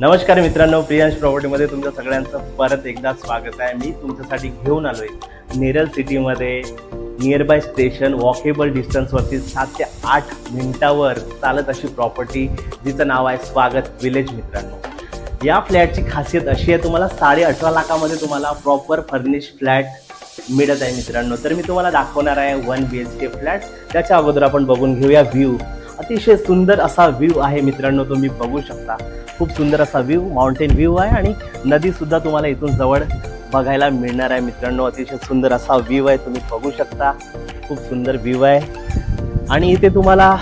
नमस्कार मित्रांनो प्रियांश प्रॉपर्टीमध्ये तुमच्या सगळ्यांचं परत एकदा स्वागत आहे. मी तुमच्यासाठी घेऊन आलोय नेरल सिटीमध्ये नियरबाय स्टेशन वॉकेबल डिस्टन्सवरती सात ते आठ मिनिटावर चालत अशी प्रॉपर्टी जिचं नाव आहे स्वागत विलेज मित्रांनो. या फ्लॅटची खासियत अशी आहे तुम्हाला साडे अठरा लाखामध्ये तुम्हाला प्रॉपर फर्निश फ्लॅट मिळत आहे मित्रांनो. तर मी तुम्हाला दाखवणार आहे one B H K flat त्याच्या अगोदर आपण बघून घेऊया व्ह्यू अतिशय सुंदर असा व्ह्यू आहे मित्रांनो तुम्ही बघू शकता. खूप सुंदर असा व्ह्यू माउंटेन व्ह्यू आहे आणि नदी सुद्धा तुम्हाला इथून जवळ बघायला मिळणार आहे मित्रांनो. अतिशय सुंदर असा व्ह्यू आहे तुम्ही बघू शकता. खूप सुंदर व्ह्यू आहे. आणि इथे तुम्हाला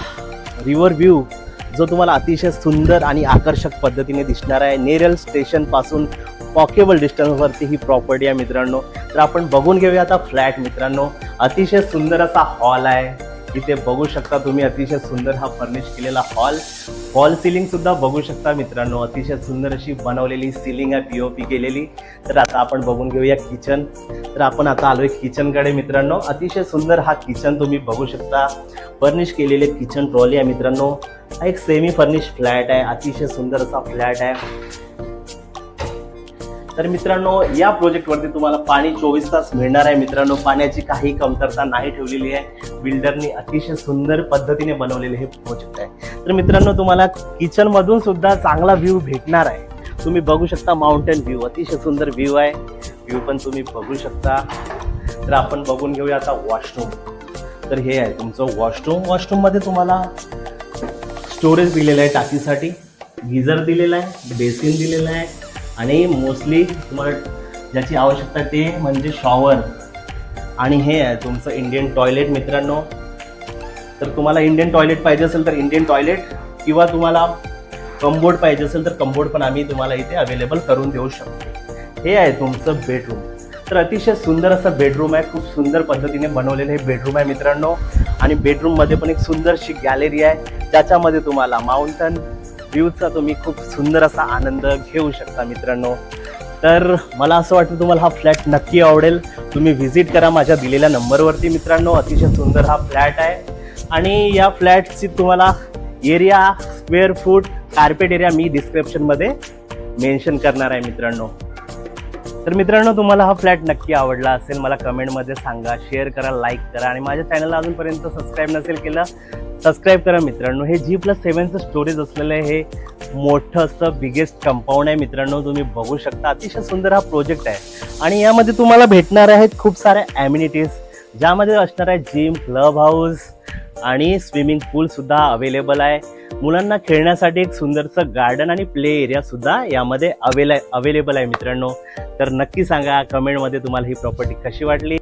रिव्हर व्ह्यू जो तुम्हाला अतिशय सुंदर आणि आकर्षक पद्धतीने दिसणार आहे. नेरल स्टेशनपासून वॉकेबल डिस्टन्सवरती ही प्रॉपर्टी आहे मित्रांनो. तर आपण बघून घेऊया आता फ्लॅट मित्रांनो. अतिशय सुंदर असा हॉल आहे. इथे बघू शकता तुम्ही अतिशय सुंदर हा फर्निश केलेला हॉल हॉल सिलिंग सुद्धा बघू शकता मित्रांनो. अतिशय सुंदर अशी बनवलेली सिलिंग आहे पीओपी केलेली. तर आता आपण बघून घेऊया किचन तर आपण आता आलोय किचनकडे मित्रांनो. अतिशय सुंदर हा किचन तुम्ही बघू शकता. फर्निश केलेले किचन ट्रॉली आहे मित्रांनो. हा एक सेमी फर्निश फ्लॅट आहे. अतिशय सुंदर असा फ्लॅट आहे. तर मित्रांनो या प्रोजेक्टवरती तुम्हाला पाणी चोवीस तास मिळणार आहे. मित्रांनो पाण्याची काही कमतरता नाही ठेवलेली आहे. बिल्डरनी अतिशय सुंदर पद्धतीने बनवलेले हे प्रोजेक्ट आहे. तर मित्रांनो तुम्हाला किचनमधून सुद्धा चांगला व्ह्यू भेटणार आहे. तुम्ही बघू शकता माउंटेन व्ह्यू अतिशय सुंदर व्ह्यू आहे. व्ह्यू पण तुम्ही बघू शकता. तर आपण बघून घेऊया आता वॉशरूम तर हे आहे तुमचं वॉशरूम वॉशरूममध्ये तुम्हाला स्टोरेज दिलेलं आहे टाकीसाठी. गिझर दिलेला आहे बेसिन दिलेलं आहे. आणि मोस्टली तुम्हाला ज्याची आवश्यकता ते म्हणजे शॉवर आणि हे आहे तुमचं इंडियन टॉयलेट मित्रांनो. तर तुम्हाला इंडियन टॉयलेट पाहिजे असेल तर इंडियन टॉयलेट किंवा तुम्हाला कंबोर्ड पाहिजे असेल तर कंबोर्ड पण आम्ही तुम्हाला इथे अवेलेबल करून देऊ शकतो. हे आहे तुमचं बेडरूम तर अतिशय सुंदर असं बेडरूम आहे. खूप सुंदर पद्धतीने बनवलेलं हे बेडरूम आहे मित्रांनो. आणि बेडरूममध्ये पण एक सुंदरशी गॅलरी आहे. ज्याच्यामध्ये तुम्हाला माउंटन व्ह्यूचा तुम्ही खूप सुंदर असा आनंद घेऊ शकता मित्रांनो. तर मला असं वाटतं तुम्हाला हा फ्लॅट नक्की आवडेल. तुम्ही व्हिजिट करा माझ्या दिलेल्या नंबरवरती मित्रांनो. अतिशय सुंदर हा फ्लॅट आहे. आणि या फ्लॅटची तुम्हाला area square foot carpet area मी डिस्क्रिप्शनमध्ये मेन्शन करणार आहे मित्रांनो. तर मित्रांनो तुम्हाला हा फ्लॅट नक्की आवडला असेल मला कमेंटमध्ये सांगा शेअर करा लाईक करा. आणि माझ्या चॅनलला अजूनपर्यंत सबस्क्राईब नसेल केलं सबस्क्राईब करा मित्रांनो. हे जी प्लस सेवनचं स्टोरेज असलेलं हे मोठं असं बिगेस्ट कंपाऊंड आहे मित्रांनो. तुम्ही बघू शकता. अतिशय सुंदर हा प्रोजेक्ट आहे. आणि यामध्ये तुम्हाला भेटणार आहेत खूप साऱ्या ॲम्युनिटीज ज्यामध्ये असणार आहे जिम क्लब हाऊस आणि स्विमिंग पूलसुद्धा अवेलेबल आहे. मुलांना खेळण्यासाठी एक सुंदरसं गार्डन आणि प्ले एरियासुद्धा यामध्ये अवेले अवेलेबल आहे मित्रांनो. तर नक्की सांगा कमेंटमध्ये तुम्हाला ही प्रॉपर्टी कशी वाटली?